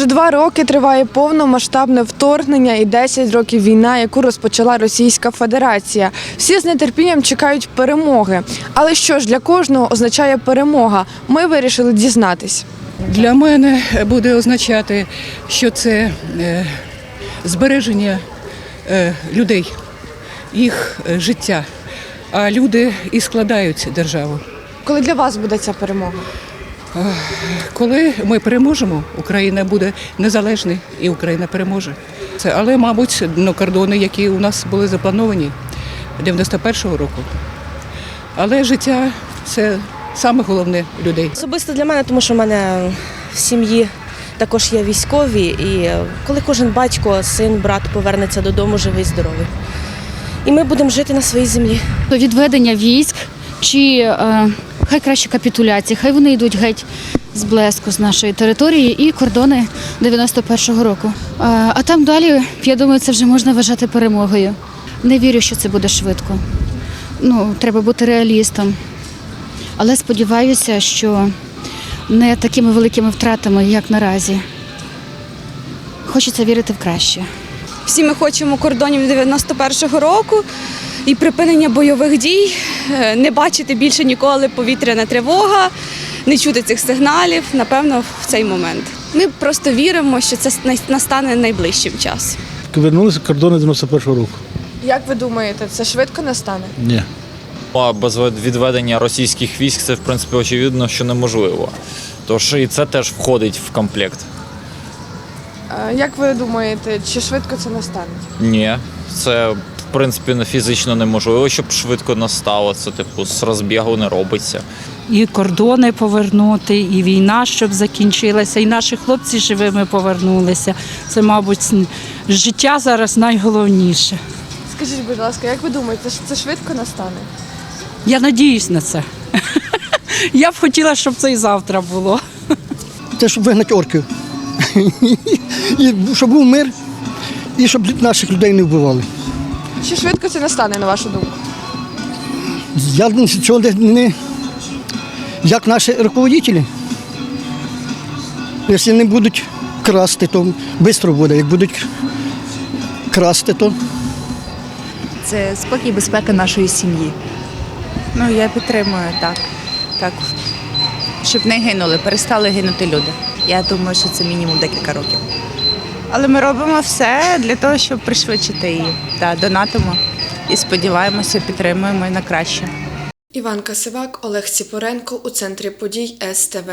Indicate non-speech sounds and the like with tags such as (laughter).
Вже два роки триває повномасштабне вторгнення і 10 років війна, яку розпочала Російська Федерація. Всі з нетерпінням чекають перемоги. Але що ж для кожного означає перемога? Ми вирішили дізнатись. Для мене буде означати, що це е, збереження е, людей, їх е, життя. А люди і складають державу. Коли для вас буде ця перемога? Коли ми переможемо, Україна буде незалежна і Україна переможе. Це, але, мабуть, ну, кордони, які у нас були заплановані 91-го року. Але життя це саме головне людей. Особисто для мене, тому що в мене в сім'ї також є військові, і коли кожен батько, син, брат повернеться додому живий, здоровий. І ми будемо жити на своїй землі. відведення військ чи е, хай краще капітуляції, хай вони йдуть геть з блеску з нашої території і кордони 91-го року. Е, а там далі, я думаю, це вже можна вважати перемогою. Не вірю, що це буде швидко. Ну, треба бути реалістом. Але сподіваюся, що не такими великими втратами, як наразі. Хочеться вірити в краще. Всі ми хочемо кордонів 91-го року і припинення бойових дій, е, не бачити більше ніколи повітряна тривога, не чути цих сигналів, напевно, в цей момент. Ми просто віримо, що це настане найближчим часом. Вернулися кордони 91-го року. Як ви думаєте, це швидко настане? Ні. А без відведення російських військ це в принципі очевидно, що неможливо. Тож і це теж входить в комплект. Е, Як ви думаєте, чи швидко це настане? Ні, це в принципі фізично неможливо, щоб швидко настало. Це типу з розбігу не робиться. і кордони повернути, і війна, щоб закінчилася, і наші хлопці живими повернулися. Це, мабуть, життя зараз найголовніше. Скажіть, будь ласка, як ви думаєте, це швидко настане? Я надіюсь на це. (laughs) Я б хотіла, щоб це і завтра було. Це щоб вигнати орків. (laughs) І щоб був мир, і щоб наших людей не вбивали. Чи швидко це настане, на вашу думку? Я цього не, не як наші руководителі. Якщо не будуть красти, то швидко буде. Як будуть красти, то Це спокій і безпека нашої сім'ї. Ну, я підтримую так. так. Щоб не гинули, перестали гинути люди. Я думаю, що це мінімум декілька років. Але ми робимо все для того, щоб пришвидшити її. Да, донатимо і сподіваємося, підтримуємо на краще. Іван Касивак, Олег Ціпоренко у центрі подій СТВ.